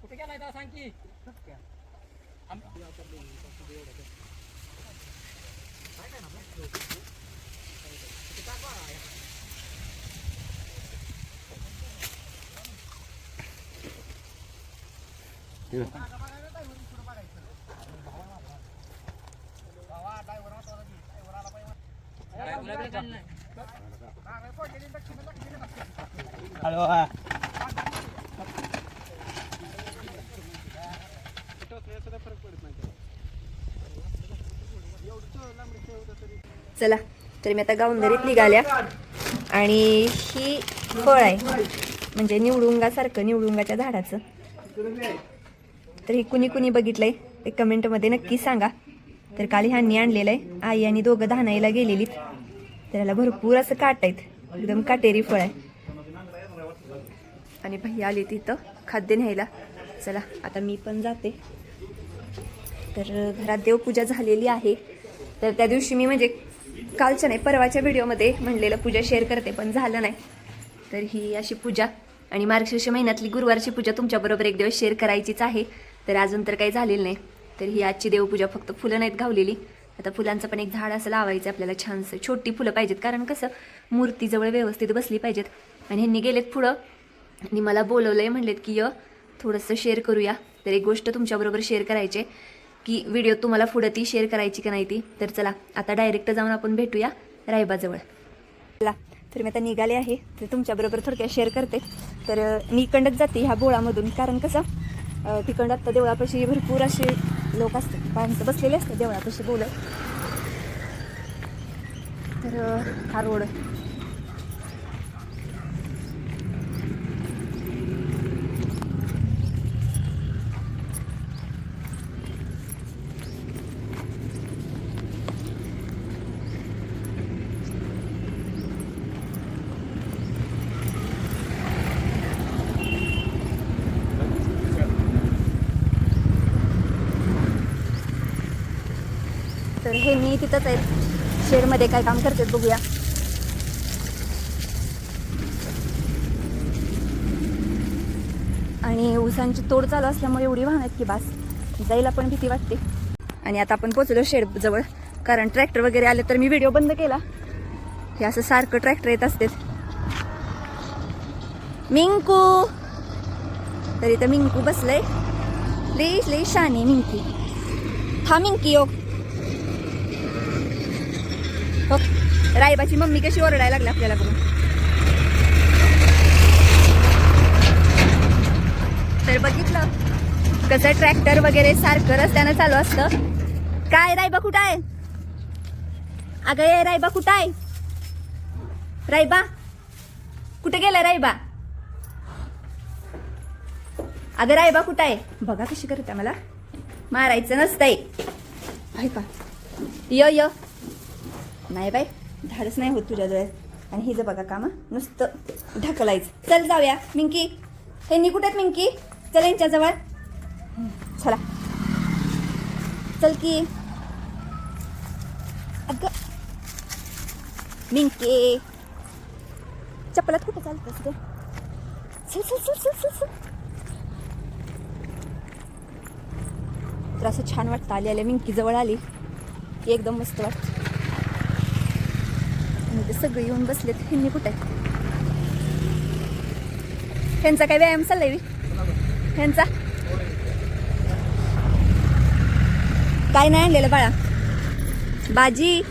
कुठे गेला सांग की हॅलो चला तर मी आता गावंदरीत निघाल्या. आणि ही फळ आहे. म्हणजे निवडुंगासारखं निवडुंगाच्या झाडाचं. तर हे कुणी कुणी बघितलंय? ते कमेंटमध्ये नक्की सांगा. तर काल ह्यांनी आणलेलं आहे आई आणि दोघं धानाईला गेलेलीत. तर याला भरपूर असं काट आहेत. एकदम काटेरी फळ आहे. आणि भैया आली तिथं खाद्य न्यायला. चला आता मी पण जाते. तर घरात देवपूजा झालेली आहे. तर त्या दिवशी मी म्हणजे कालच्या नाही परवाच्या व्हिडिओमध्ये म्हणलेलं पूजा शेअर करते पण झालं नाही. तर ही अशी पूजा. आणि मार्गशीर्ष महिन्यातली गुरुवारची पूजा तुमच्याबरोबर एक दिवस शेअर करायचीच आहे. तर अजून तर काही झालेलं नाही. तर ही आजची देवपूजा फक्त फुलं नाहीत घावलेली. आता फुलांचं पण एक झाड असं लावायचं आपल्याला छानसं. छोटी फुलं पाहिजेत. कारण कसं मूर्तीजवळ व्यवस्थित बसली पाहिजेत. आणि ह्यांनी गेलेत पुढं. आणि मला बोलवलंय म्हणलेत की य थोडंसं शेअर करूया. तर एक गोष्ट तुमच्याबरोबर शेअर करायचे की व्हिडिओ तुम्हाला पुढं ती शेअर करायची का नाही ती? तर चला आता डायरेक्ट जाऊन आपण भेटूया रायबाजवळ. चला तर मी आता निघाले आहे. तर तुमच्याबरोबर थोडक्यात शेअर करते. तर मी इकडंच जाते ह्या बोळामधून. कारण कसं तिकडं आत्ता देवळापाशी भरपूर असे लोक असतात. माणसं बसलेले असतात देवळापाशी बोलत. तर हा रोड तर हे आहेत. शेडमध्ये काय काम करते बघूया. आणि ऊसांची तोड चालू असल्यामुळे एवढी वाहन आहेत की बास जायला पण भीती वाटते. आणि आता आपण पोचलो शेड जवळ. कारण ट्रॅक्टर वगैरे आले तर मी व्हिडिओ बंद केला. हे असं सारखं ट्रॅक्टर येत असते. मिंकू! तर इथं मिंकू बसलंय. लई लई शाने मिंकी. हा मिंकी हो हो रायबाची मम्मी कशी ओरडायला लागली आपल्याला बघून. तर बघितलं. कसं ट्रॅक्टर वगैरे सारखं रस्त्यानं चालू असतं. काय रायबा कुठं आहे? अगं ये रायबा कुठं आहे? रायबा कुठे गेलाय रायबा? अगं रायबा कुठं आहे? बघा कशी करते मला. मारायचं नसतंय. ऐका. य य. नाही बाई धाडच नाही होत तुझ्याजवळ आणि हिचं बघा कामा नुसतं ढकलायचं. चल जाऊया मिंकी. हे कुठे मिंकी? चल यांच्याजवळ. चला. चल की. अगं. मिंके. चप्पलात कुठं चालतंस ग? चल चल चल चल चल चल. तर असं छान वाटतं आली आल्या मिंकी जवळ आली. की एकदम मस्त वाटतं. आणि सगळे येऊन बसलेत. ह्यांनी कुठे ह्यांचा काय व्यायाम चाललाय बी? ह्यांचा? काय नाही आणलेलं बाळा. बाजी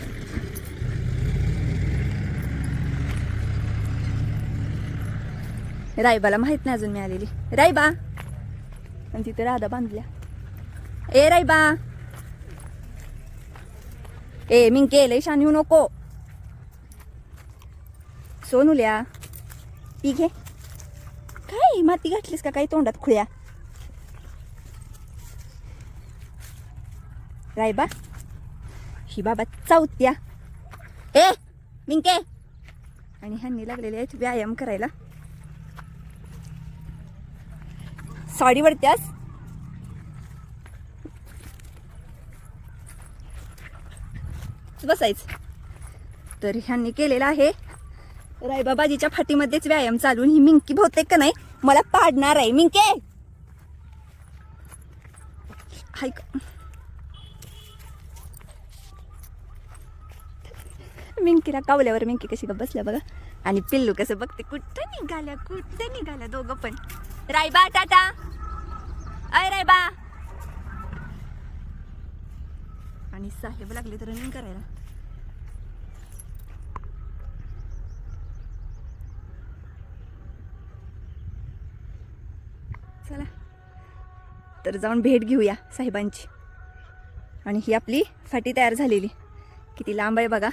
रायबाला माहीत नाही अजून मी आलेली. रायबा. आणि तिथे राधा बांधल्या. ए रायबा. ए मी केलं शान येऊ नको. सोनुल्या. पी घे. काय माती घातलीस का? काही तोंडात खुळ्या? रायबा ही बाबा चावत्या. ए मिंके. आणि ह्यांनी लागलेले आहेत व्यायाम करायला. साडी वरत्यास. बसायच. तर ह्यांनी केलेलं आहे रायबाबाजीच्या फाटीमध्येच व्यायाम चालून ही मिंकी बहुतेक का नाही मला पाडणार आहे. मिंके! ऐक. मिंकीला कावल्यावर मिंकी कशी का बसल्या बघा. आणि पिल्लू कसं बघते कुठं निघाल्या कुठं निघाल्या दोघं पण. रायबा टाटा. अय रायबा. आणि साहेब लागले तर रनिंग करायला चला तर जाऊन भेट घेऊया साहेबांची. आणि ही आपली फाटी तयार झालेली. किती लांब आहे बघा.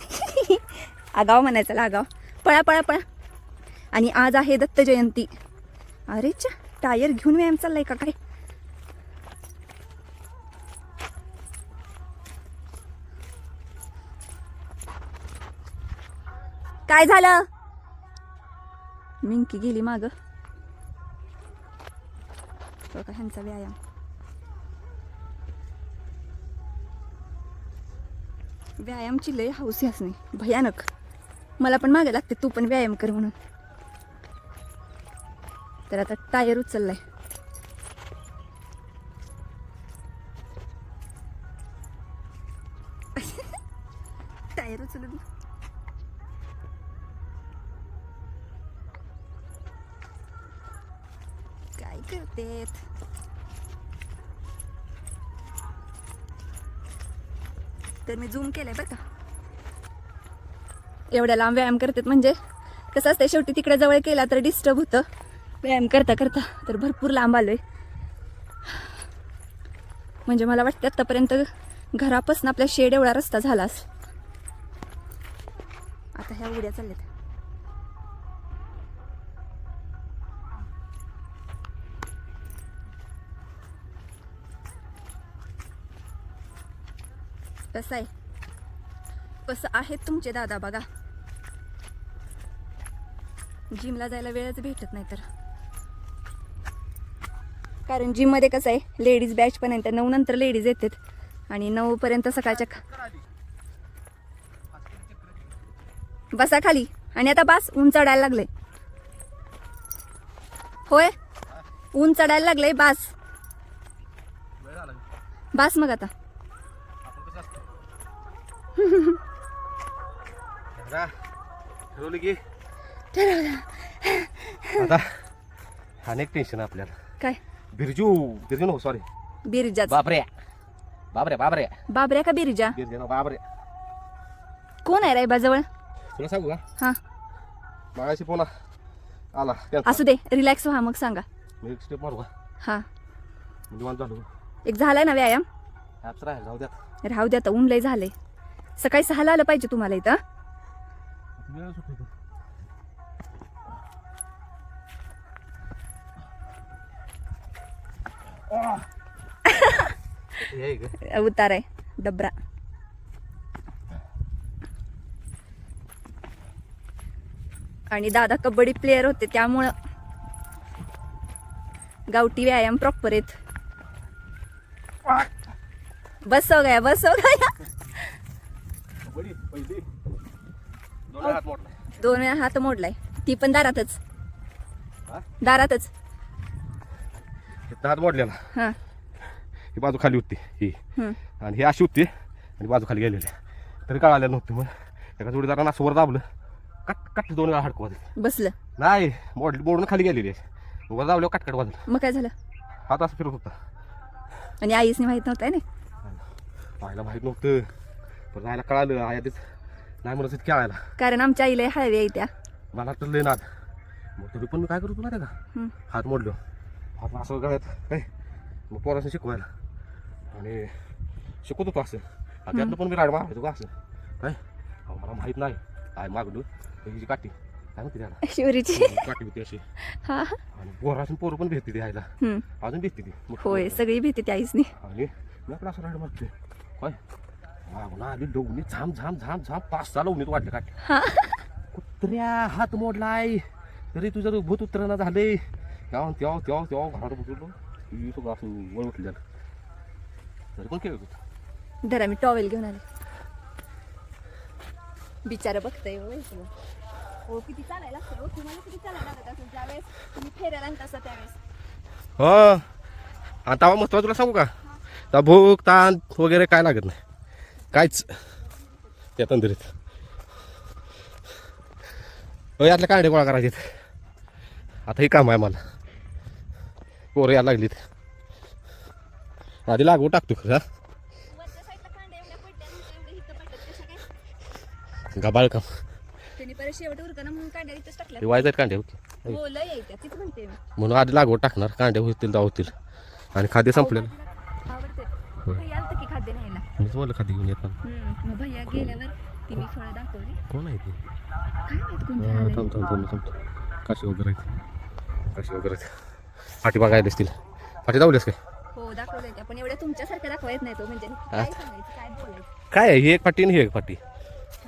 आगाव म्हणायचा आगाव. पळा पळा पळा. आणि आज आहे दत्त जयंती. अरे चा टायर घेऊन व्यायाम चाललाय का काय? काय झालं? मिंकी गेली माग. बघा ह्यांचा व्यायाम व्यायामची लय हौस आहे नाही भयानक मला पण मागे लागते तू पण व्यायाम कर म्हणून तर आता टायर उचललाय टायर उचलून काय तर मी झूम केलंय बरं का? एवढ्या लांब व्यायाम करतात म्हणजे? कसं असतं शेवटी तिकडे जवळ केला तर डिस्टर्ब होतं. व्यायाम करता करता तर भरपूर लांब आलोय. म्हणजे मला वाटतं आत्तापर्यंत घरापासून आपल्या शेड एवढा रस्ता झालास आता ह्या उड्या चालल्यात. कसं आहे. कसं आहेत तुमचे दादा बघा. जिमला जायला वेळच भेटत नाही तर. कारण जिममध्ये कसं आहे लेडीज बॅच पण आहे नऊ नंतर लेडीज येतात आणि नऊ पर्यंत सकाळच्या बसा खाली. आणि आता बास ऊन चढायला लागले होय? ऊन चढायला लागले बास. बास मग आता. ठरवलं की? आता अनेक टेन्शन आपल्याला. काय? बिरजू बिरजू नको सॉरी बिरजाच. बापरे बापरे बापरे बाबऱ्या का बिरजा? बिरजू नको बापरे कोण आहे रायबा जवळ? तुला सांगू का? हा. मागाशी फोन आला. असू दे रिलॅक्स व्हा मग सांगा. मी एक स्टेप मारू का? हा. झालो. एक झालाय ना व्यायाम? ॲप्स राहील जाऊ द्या राहू दे आता ऊन लय झालंय. सकाळी सहाला आलं पाहिजे तुम्हाला इथं. उतार आहे डबरा आणि दादा कबड्डी प्लेअर होते त्यामुळं गावठी व्यायाम प्रॉपर आहेत. बसव हो गया बसव हो गया. दोन मोडला. वेळा हात मोडलाय. ती पण दारातच. हा? दारातच. हात मोडलेला. हा. ही बाजू खाली होती ही. आणि ही अशी होती आणि बाजू खाली गेलेली. तरी कळालेलं नव्हतं मग. एका जोडीदारानं असं वर दाबलं. कट कट दोन वेळा हडकू वाजले. बसलं. नाही मोड मोडून खाली गेलेली आहे. मग वर दाबल्यावर कटकट वाजलं. मग काय झालं? हात असं फिरत होता. आणि आईसने माहीत नव्हतं ना आईला माहीत नव्हतं. पण आईला कळालं आधीच नाही म्हणत होती खेळायला. कारण आमच्या आईला हळवी आहे त्या. मला तर लय नाद. मग तरी पण मी काय आहे हम्म. का? हात मोडलो. हात असं गळ्यात काय? मग पोरासं शिकवायला. आणि शिकवत होतो असं. आणि त्यातलं पण मी राड मारायचो का असं? काय? मला माहीत नाही. काय मागलो हिची काठी. काय म्हणते त्याला? शिवरीची. काठी होती अशी. हा. आणि पोरासून पोरं पण भेटते ती आईला. अजून भेटते ती. होय. सगळी भीती त्या आईसनी. आणि मी आपलं असं राड मारते काय आली डोगणी झाम झाम झाम झाम पाच सहा लवणीत वाटलं हा. कुत्र्या हात मोडलाय. तरी तुझं भूत उतरणं झाले तेव्हा तेव्हा तेव्हा तेव्हा घरात बसलो तुझी सगळं असं वळ उठलं तरी पण खेळत होतं? धरा मी टॉवेल घेऊन आले. बिचारा बघताय हो. हो किती चालायला लागतं हो. तुम्हाला किती चालायला लागत असेल ज्यावेळेस तुम्ही फेरायला आणता असता त्यावेळेस? हो. आणि तेव्हा मस्त तुला सांगू का? भूक ताण वगैरे काय लागत नाही. काहीच त्या तंदरीत. हो यातल्या कांडे गोळा करायचे आता हे काम आहे मला. पोरं यायला लागलीत. आधी लागू टाकतो खरं गबाळ काम. वायजात कांडे होते. हो म्हणून आधी लागवड टाकणार. कांडे होतील होतील आणि खाद्य संपलेलं. मीच म्हणलं खाद्य घेऊन येतात हम्म, मग भैया गेल्यावर तिने फळं दाखवली. कोण आहे ते? काय माहीत कोणतं हा, आलंय. थांब थांब थांब थांब. काशी वगैरे आहेत. काशी वगैरे आहेत. पाठी बघायला असतील पाठी दावलीस काय? हो दाखवलंय आपण एवढ्या तुमच्यासारखं येत नाही तो. म्हणजे काय सांगायचं काय बोलायचं? काय आहे? ही एक पाठी आणि ही एक पाठी.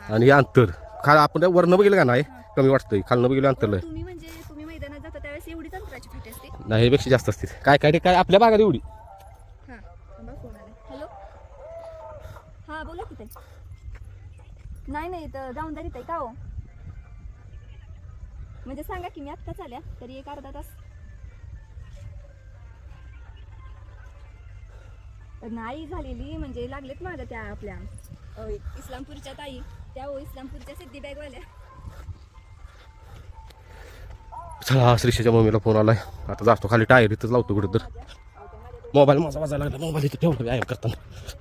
आणि हे अंतर. खा आपण वरनं बघितलं का नाही? कमी वाटतंय. खालनं बघितलं अंतर लय. तुम्ही म्हणजे तुम्ही मैदानात जाता त्यावेळेस एवढीच अंतराची फाटी असते? नाही ह्यापेक्षा जास्त असते काय काय ते काय आपल्या भागात एवढी हा थांबा फोन आलाय हॅलो हा बोला की ताई नाही नाही तर जाऊन ताई का हो? म्हणजे सांगा की मी आत्ताच आल्या तरी एक अर्धा तास. नाही झालेली म्हणजे लागलेत माझ्या त्या आपल्या इस्लामपूरच्या ताई. त्या हो इस्लामपूरच्या सिद्धी बॅगवाल्या. चला श्रीषाच्या मम्मीला फोन आलाय. आता जातो खाली टायर इथंच लावतो कुठं तर. मोबाईल माझा वाजायला लागला मोबाईल इथं ठेवतो व्यायाम करताना आहे.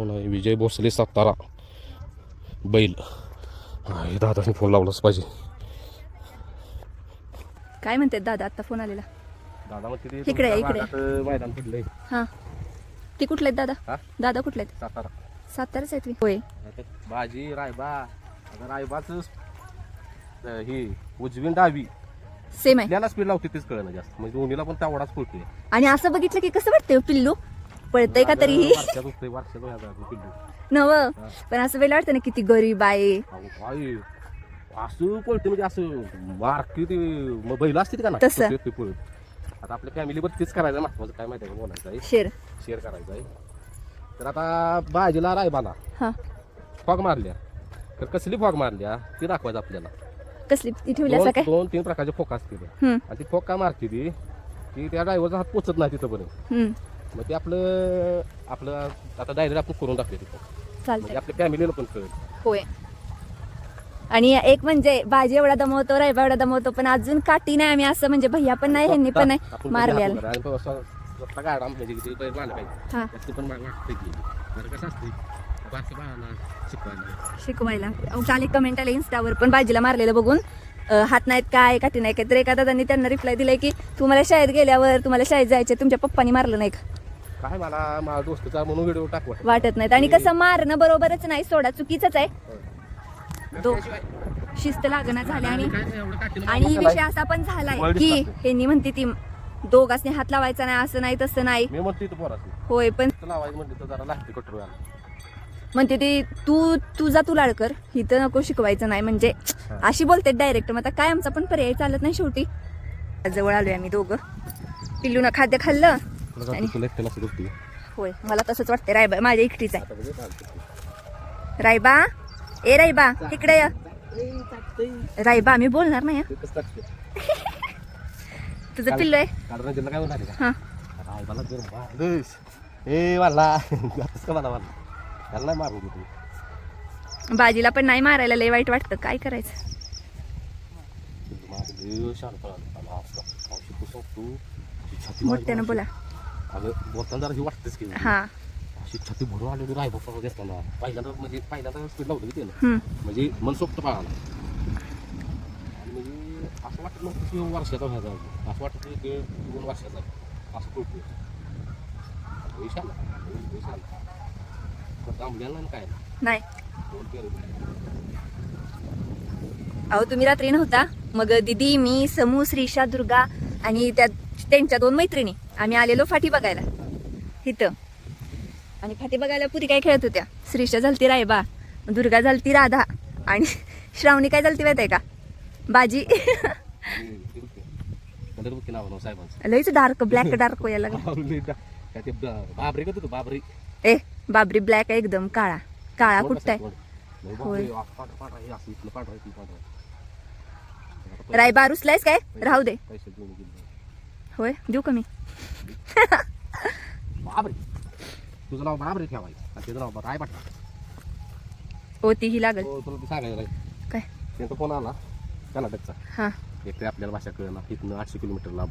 फोन आहे? विजय भोसले सातारा बैल. हा, हे दादाने फोन लावलाच पाहिजे. काय म्हणतात दादा? आता फोन आलेला. दादा म्हणते इकडे इकडे. मैदान पडलंय हां. ते कुठले आहेत दादा? हा? दादा कुठले आहेत सातारा. साताराच आहेत मी. होय. आता भाजी रायबा. आता रायबाच ही उजवी डावी. सेम आहे. आपल्याला स्पीड लावते तेच कळणं जास्त. म्हणजे दोन्हीला पण तेवढाच पळतोय. आणि असं बघितलं की कसं वाटतंय हो पिल्लू? पळतंय का तरीही? व्हायचं पिल्लू नव पण असं वेळ वाटतं ना किती गरीब आहे. अहो, काय असं पळते म्हणजे असं मारकी ते मग बैल असते का ना तसं. तसं ते पळत आता आपल्या फॅमिलीवर तेच करायचं महत्वाचं काय माहिती आहे का बोलायचं आहे? शेर. शेअर करायचं आहे. तर आता भाजीला रायबाला हा. फॉग मारल्या. तर कसली फॉग मारल्या ती दाखवायचं आपल्याला. कसली? ती ठेवली असं दोन काय? दोन तीन प्रकारचे फोक असतील. हम्म, आणि ती फोक का मारते ती? की त्या ड्रायव्हरचा हात पोचत नाही तिथंपर्यंत हम्म, मग ते आपलं आपलं आता डायरेक्ट आपण करून टाकले तिथं. म्हणजे चालतंय आपल्या फॅमिलीला पण कळेल. होय. आणि एक म्हणजे भाजी एवढा दमवतो रायबा एवढा दमवतो पण अजून काठी नाही आम्ही असं म्हणजे भैया पण नाही ह्यांनी पण नाही आपण मारल्याला. कधी हात आणि स्वतः- स्वतः गाडा म्हणजे किती बैल मारलं पाहिजे. हा. जास्त पण मला वाटतं की. बरं कसं असते? बारक्या बाळाला शिकवायला. शिकवायला. अहो, काल एक कमेंट आले इन्स्टावर पण बाजीला मारलेलं बघून. अं, हात नाहीत काय काठी नाही काय तर एका दादांनी त्यांना रिप्लाय दिलाय की तुम्हाला शाळेत गेल्यावर तुम्हाला शाळेत जायचे तुमच्या पप्पानी मारलं नाही का? काय मला माझा दोस्तचा म्हणून व्हिडिओ टाकवा. वाटत नाहीत. आणि कसं मारणं बरोबरच नाही सोडा चुकीचंच आहे. दो शिस्त लागणं झाली आणि आणि विषय असा पण झालाय की. ह्यांनी म्हणते ती दोघांनी हात लावायचा नाही असं नाही तसं नाही. मी म्हणते इथं पोरात होय पण लावायचं म्हणते तर जरा लागते कटर व्हायला म्हणते ती तू तुझा तू लाडकर हिथं नको शिकवायचं नाही. म्हणजे अशी बोलते डायरेक्ट मग आता काय आमचा पण पर्याय चालत नाही शेवटी. जवळ आलोय आम्ही दोघं. पिल्लूनं खाद्य खाल्लं. आणि- होय मला तसंच वाटतंय. रायबा माझ्या एकटीच आहे. रायबा ए रायबा इकडे ये. रायबा मी बोलणार नाही तुझं पिल्लू आहे? हा. बाजीला पण नाही मारायला लय वाईट वाटतं. काय करायचं? मोठ्यानं बोला. अगं बोलताना जरा ही वाटतेच की. हा. अशी छाती भरून आलेली राय बाप्पा घेताना पहिल्यांदा म्हणजे पहिल्यांदा स्पीड लावलं की त्यानं. हम्म. म्हणजे मनसोक्त पाळाला आणि म्हणजे असं वाटत नव्हतं की वर्षाचा व्हायचा अजून. असं वाटत की दोन वर्षाचा आहे. असं कळतोय. विशाल विशाल थांबलेला नाही काय नाही. दोन पेरू अहो तुम्ही रात्री नव्हता. मग दिदी मी समू श्रीषा दुर्गा आणि त्या त्यांच्या दोन मैत्रिणी. आम्ही आलेलो फाटी बघायला. इथं आणि फाटी बघायला पुरी काय खेळत होत्या? श्रीषा झालती रायबा दुर्गा झालती राधा आणि श्रावणी काय झालती माहिती आहे का? बाजी. लईच डार्क ब्लॅक डार्क यायला बाबरी बाबरी ए बाबरी ब्लॅक आहे एकदम काळा. काळा कुठता आहे? रायबा रुसलायस काय? राहू दे. होय? देऊ का मी? बाबरी. तुझं नाव बाबरी ठेवायचं. आणि त्याचं नाव राय पाटला ओ तीही लागल. हो, तुला ते सांगायचं राय काय? त्यांचा फोन आला. कर्नाटकचा हा. एक तर आपल्याला भाषा कळणार इथनं आठशे किलोमीटर लांब.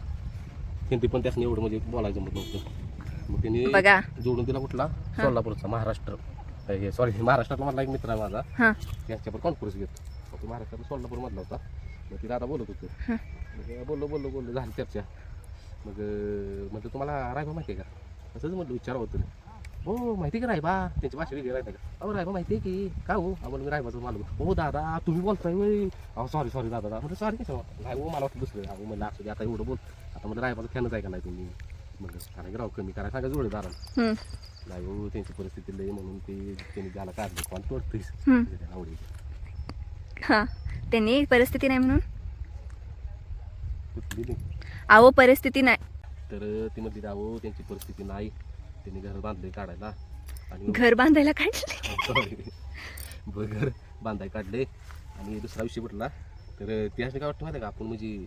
हिंदी पण त्यासनी एवढं म्हणजे बोलायचं जमत नव्हतं. मग त्यांनी बघा. जोडून दिला कुठला? सोलापूरचा. महाराष्ट्र. हे सॉरी महाराष्ट्रातला मधला एक मित्र आहे माझा. हा. त्यांच्यावर कॉन्फरन्स घेतो. मग ते महाराष्ट्रातला सोलापूर मधला होता. मग ती दादा बोलत होते. हं. मग बोललो बोललो बोललो. झाली चर्चा. मग अं, म्हणलं तुम्हाला रायबा माहिती आहे का? असंच म्हटलं विचारावं होतं हो माहिती का रायबा? त्यांची भाषा वेगळी राहते का? अहो रायबा माहिती आहे की. का हो? आम्हाला मी रायबाचं मालूम हो दादा तुम्ही बोलताय अहो सॉरी सॉरी दादा म्हणजे सॉरी कसं नाही हो मला वाटलं दुसरं. अहो म्हणलं असू दे आता एवढं बोल. आता म्हणजे रायबाचं फॅनच आहे का नाही तुम्ही? म्हणलं कारण की राव कमी करा सांगा जोडे दादा हम्म, नाही हो त्यांची परिस्थिती लई म्हणून ते त्यांनी त्याला काढलं कोण तोडतेस. आवडी हा त्यांनी परिस्थिती नाही म्हणून? अहो परिस्थिती नाही. तर ती म्हणली अहो त्यांची परिस्थिती नाही. त्यांनी घर बांधले काढायला. आणि घर बांधायला काय ब- घर बांधाय काढले. आणि दुसरा विषय म्हटला तर ते असं काय वाटतं माहिती आहे का? आपण म्हणजे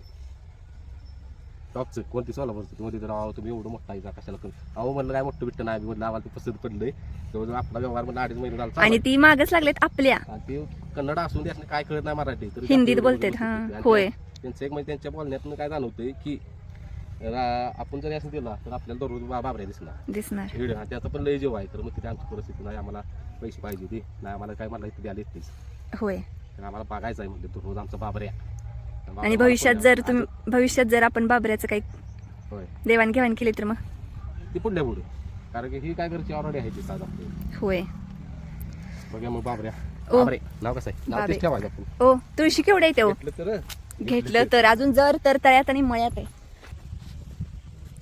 टॉपचं कोणती सोलापूरचं तुम्ही तर अहो तुम्ही एवढं मोठा आहे का? कशाला कमी अहो म्हणलं काय मोठं बिट्ट नाही. म्हणलं आम्हाला ते पसंत पडलंय. जवळजवळ आपला व्यवहार म्हणलं अडीच महिने झाला आणि ती मागच लागलेत आपल्या. आणि ते कन्नड असून त्यासने काय कळत नाही मराठी. तरी हिंदीत बोलतात, बोलत हा, होय. त्या- त्यांचं एक म्हणजे त्यांच्या बोलण्यातून काय जाणवतंय की रा- आपण जरी असं दिला तर आपल्याला दररोज बा- बाबऱ्या दिसणार. दिसणार. हा त्याचा पण लय जेव आहे. तर मग तिथे आमची परिस्थिती नाही आम्हाला पैसे पाहिजे ते नाही आम्हाला काय मला इथे द्यायला येतेच होय. तर आम्हाला बघायचं आहे म्हणजे दररोज आमचा बाबऱ्या. बाबा- आणि भविष्यात जर तुम्ही भविष्यात जर आपण बाबऱ्याचं काही होय. देवाणघेवाण केली तर मग? ती पुढल्या पुढे. कारण की ही काय घरची ऑलरेडी आहे ती साज आपली. होय. बघा मग बाबऱ्या. ओ. बाबरे. नाव कसं आहे? नाव बाबरे. तेच ठेवायचं आपण. ओ तुळशी केवढे येते तर घेतलं तर. अजून जर तर तळ्यात आणि मळ्यात आहे.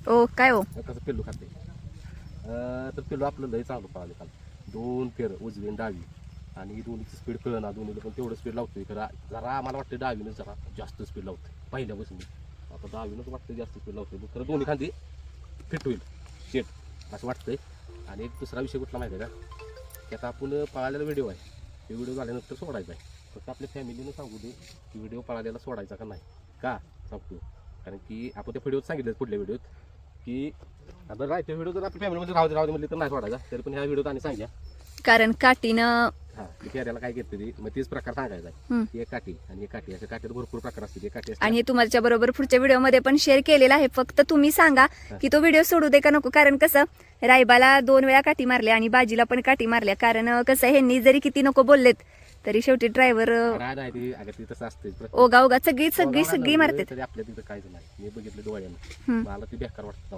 ओ काय हो? कसं पिल्लू खाते? अं, तर पिल्लू आपलं लय चालू पळाले काल. दोन फेर उजवी आणि डावी. आणि दोन्हीची स्पीड कळना दोन्हीला पण तेवढं स्पीड लावतोय. खरं जरा आम्हाला वाटतं डावीनं जरा जास्त स्पीड लावतोय. पहिल्यापासून. आता डावीनंच वाटतं जास्त स्पीड लावतोय. मग खरं दोन्ही खांदी फिट होईल. शेट असं वाटतंय. आणि एक दुसरा विषय कुठला माहिती आहे का त्याचा आपण पळालेला व्हिडिओ आहे. ते व्हिडिओ झाल्यानंतर सोडायचा आहे. फक्त आपल्या फॅमिलीनं सांगू दे की व्हिडिओ पळालेला सोडायचा का नाही. का? सांगतो. कारण की आपण त्या व्हिडिओत सांगितलं पुढल्या व्हिडिओत की आता राय त्या व्हिडिओ जर आपल्या फॅमिलीमध्ये राहू दे राहू दे तर नाही सोडायचा. तरी पण ह्या व्हिडिओत आणि सांगा कारण काठीनं हा पेऱ्याला काय घेते ते? मग तीच प्रकार सांगायचा हम्म. एक काठी आणि एक काठी. अशा काठीत भरपूर प्रकार असते एक काठी असते. आणि हे तुमच्या बरोबर पुढच्या व्हिडिओमध्ये पण शेअर केलेला आहे. फक्त तुम्ही सांगा की तो व्हिडिओ सोडू दे का नको? कारण कसं रायबाला दोन वेळा काठी मारल्या आणि बाजीला पण काठी मारल्या. कारण अं, कसं ह्यांनी जरी किती नको बोललेत तरी शेवटी ड्रायव्हर ती. अगं ती तसं असते ओगा ओगा सगळी सगळी सगळी मारतात तरी आपल्या तिथं काहीच नाही मी बघितलं डोळ्यानं. मला ती बेकार वाटत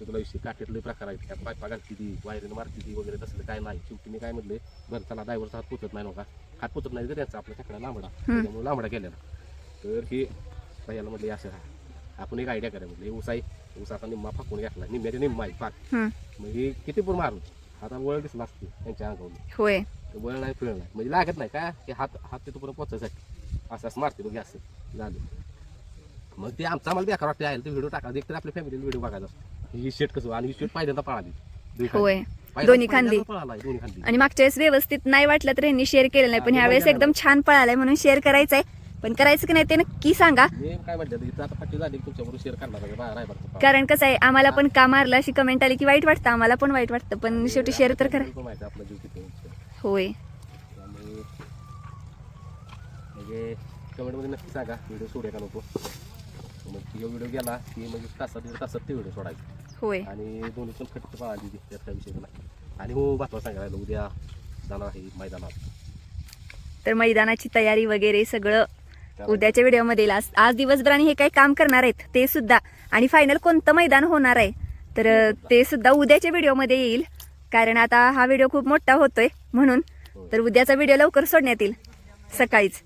तुला विषय. प्रकार आहेत. त्यात पायपा घालती ती वायरीनं मारती ती वगैरे तसलं काय नाही. शेवटी मी काय बरं चला ड्रायव्हरचा हात पोचत नाही नका. हात पोचत नाही तर त्यांचा लांबडा. केलेला तर हे भैयाला म्हटलं असं राहा आपण एक आयडिया करा म्हटलं ऊस आहे. ऊस आता निम्मा फाकून घेतला. निम्म्याच्या निम्मा आहे पाक. हे किती पण मारून. आता वळ दिसला असते त्यांच्या अंगावर. होय. वळ नाही फिळ नाही. म्हणजे लागत नाही का? हे हात हात तिथपर्यंत पोचायसाठी असं असं मारते बघ असं. झालं. मग ते आमचं आम्हाला बेकार वाटते आहे ते व्हिडिओ टाका एक तर आपल्या फॅमिलीला व्हिडिओ बघायचा ही शेट कसं? आणि ही शेट पहिल्यांदा पळाली. दोन्ही खांदी. होय. दोन्ही आणि मागच्या वेळेस व्यवस्थित नाही वाटलं तर यांनी शेअर केलं नाही. पण ह्या वेळेस एकदम छान पळालाय म्हणून शेअर करायचंय. पण करायचं की नाही ते नक्की सांगा. कारण कसं आहे आम्हाला पण का मारलं अशी कमेंट आली की वाईट वाटतं. आम्हाला पण वाईट वाटतं. पण शेवटी शेअर तर करा. होय. त्यामुळे म्हणजे कमेंटमध्ये नक्की सांगा व्हिडिओ सोडू का नको. मग तो व्हिडिओ गेला की म्हणजे तासात दीड तासात ते व्हिडिओ सोडायचे. होय. आणि दोन्ही पण खट्ट पळाली ती त्यात काय विषय नाही. आणि हो महत्वा सांगायला उद्या जाणार आहे मैदानात. तर मैदानाची तयारी वगैरे सगळं उद्याच्या व्हिडिओमध्ये येईल आज आज दिवसभर आणि हे काही काम करणार आहेत ते सुद्धा. आणि फायनल कोणतं मैदान होणार आहे तर ते सुद्धा उद्याच्या व्हिडिओमध्ये येईल. कारण आता हा व्हिडिओ खूप मोठा होतोय. म्हणून तर उद्याचा व्हिडिओ लवकर सोडण्यात येईल. सकाळीच.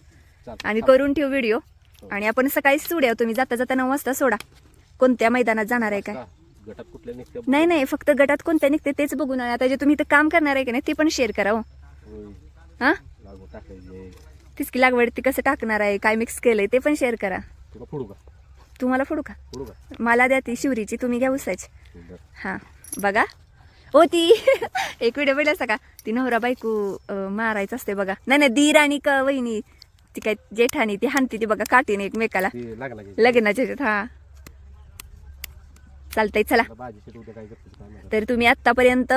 आम्ही करून ठेवू व्हिडिओ आणि आपण सकाळीच सोड्या. तुम्ही जाता जाता नऊ वाजता सोडा. कोणत्या मैदानात जाणार आहे काय? का? गटात कुठल्या नाही नाही फक्त गटात कोणत्या निघते तेच बघून आता जे तुम्ही इथं काम करणार आहे की नाही ते पण शेअर करा हो. हा? लागवड टाकायचे. तीच की लागवड ती कसं टाकणार आहे काय मिक्स केलंय ते पण शेअर करा. तुम्हाला फोडू का? मला द्या ती शिवरीची तुम्ही घ्या उसायची बरं. हा बघा. हो ती. एक व्हिडिओ असता का? ती नवरा बायको मारायचं असते बघा. नाही नाही दीर आणि क वहिनी ती काय जेठानी ती हानती ती बघा काठीने एकमेकाला. लग्नाच्या हा. चालतंय चला. तर तुम्ही आत्तापर्यंत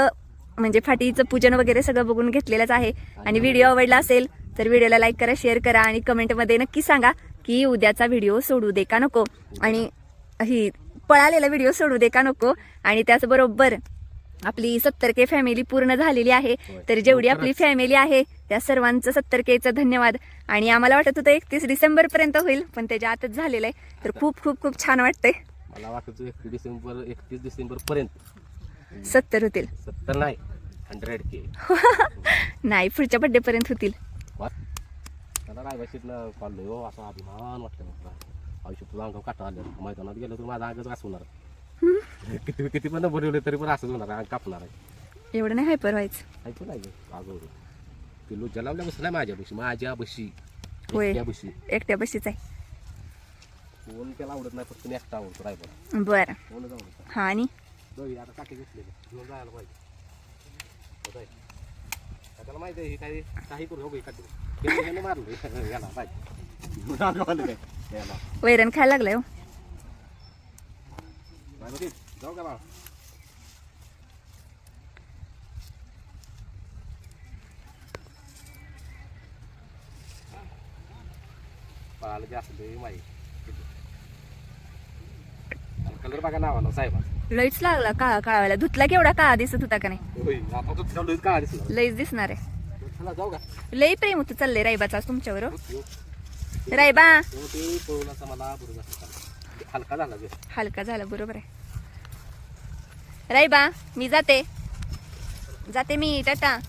म्हणजे फाटीचं पूजन वगैरे सगळं बघून घेतलेलंच आहे. आणि व्हिडिओ आवडला असेल तर व्हिडिओला लाईक करा शेअर करा आणि कमेंटमध्ये नक्की सांगा की उद्याचा व्हिडिओ सोडू दे का नको. आणि ही पळालेला व्हिडिओ सोडू दे का नको. आणि त्याचबरोबर आपली सत्तर के फॅमिली पूर्ण झालेली आहे. तर जेवढी आपली फॅमिली आहे त्या सर्वांचं सत्तर केचं धन्यवाद. आणि आम्हाला वाटत होतं एकतीस डिसेंबर पर्यंत होईल पण त्याच्या आतच झालेलं आहे. तर खूप खूप खूप छान वाटतंय. मला वाटतं एकतीस डिसेंबर एकतीस डिसेंबर पर्यंत. सत्तर होतील. सत्तर नाही हंड्रेड के. नाही पुढच्या बड्डे पर्यंत होतील हो असा अभिमान वाटलं आयुष्य तुझं अंगावर काटा आलं मैदानात गेलं तर माझा अंगच वाचवणार किती किती पण बनवले तरी पण असंच होणार अंग कापणार आहे. एवढं नाही हायपर व्हायचं. ऐकू नाही अगं ते लोच्या लावल्या बस नाही माझ्या बशी माझ्या बशी होय. त्या बशी एकट्या बशीच आहे. कोण त्याला आवडत नाही फक्त मी एकटा आवडतो रायबाला. बरं. कोणच आवडत हा आणि? दही आता टाके घेतलेले घेऊन जायला पाहिजे. हो जाय. आता त्याला माहिती आहे हे काही काही करू हो मारलं याला पाहिजे. रागावलं काय याला. वैरण खायला लागलाय हो. जाऊ का बाळा बाळाला जे असं ते माहिती कलर बघा साहेबाचा लईच लागला काळा काळाला धुतला केवढा काळा दिसत होता का नाही होय आता तो चालू का दिसला लईच दिसणार आहे चला जाऊ का लई प्रेम होतं चाललंय रायबाचा आज तुमच्यावर हो. हो. रायबा तेव्हा ते पळून असा मला बरोबर असं चाललं. हलका झाला हलका झाला बरोबर आहे रायबा मी जाते. जाते मी टाटा.